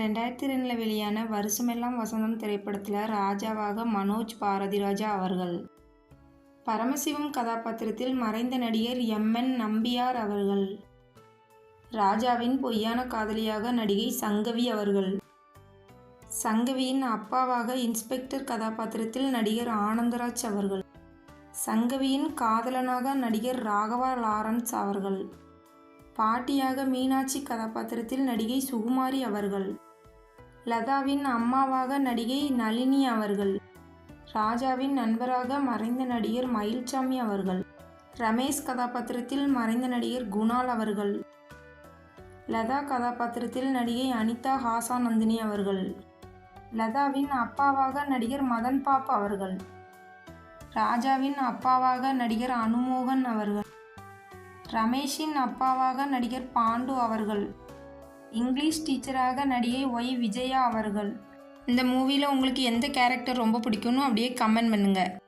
ரெண்டாயிரத்தி ரெண்டில் வெளியான வருஷமெல்லாம் வசந்தம் திரைப்படத்தில் ராஜாவாக மனோஜ் பாரதிராஜா அவர்கள். பரமசிவம் கதாபாத்திரத்தில் மறைந்த நடிகர் எம்என் நம்பியார் அவர்கள். ராஜாவின் பொய்யான காதலியாக நடிகை சங்கவி அவர்கள். சங்கவியின் அப்பாவாக இன்ஸ்பெக்டர் கதாபாத்திரத்தில் நடிகர் ஆனந்தராஜ் அவர்கள். சங்கவியின் காதலனாக நடிகர் ராகவா லாரன்ஸ் அவர்கள். பாட்டியாக மீனாட்சி கதாபாத்திரத்தில் நடிகை சுகுமாரி அவர்கள். லதாவின் அம்மாவாக நடிகை நளினி அவர்கள். ராஜாவின் நண்பராக மறைந்த நடிகர் மயில்சாமி அவர்கள். ரமேஷ் கதாபாத்திரத்தில் மறைந்த நடிகர் குணால் அவர்கள். லதா கதாபாத்திரத்தில் நடிகை அனிதா ஹாசா நந்தினி அவர்கள். லதாவின் அப்பாவாக நடிகர் மதன் பாப் அவர்கள். ராஜாவின் அப்பாவாக நடிகர் அனுமோகன் அவர்கள். ரமேஷின் அப்பாவாக நடிகர் பாண்டு அவர்கள் இங்கிலீஷ் டீச்சராக நடிகை ஒய். விஜயா அவர்கள். இந்த மூவியில் உங்களுக்கு எந்த கேரக்டர் ரொம்ப பிடிக்கும்னு அப்படியே கமெண்ட் பண்ணுங்கள்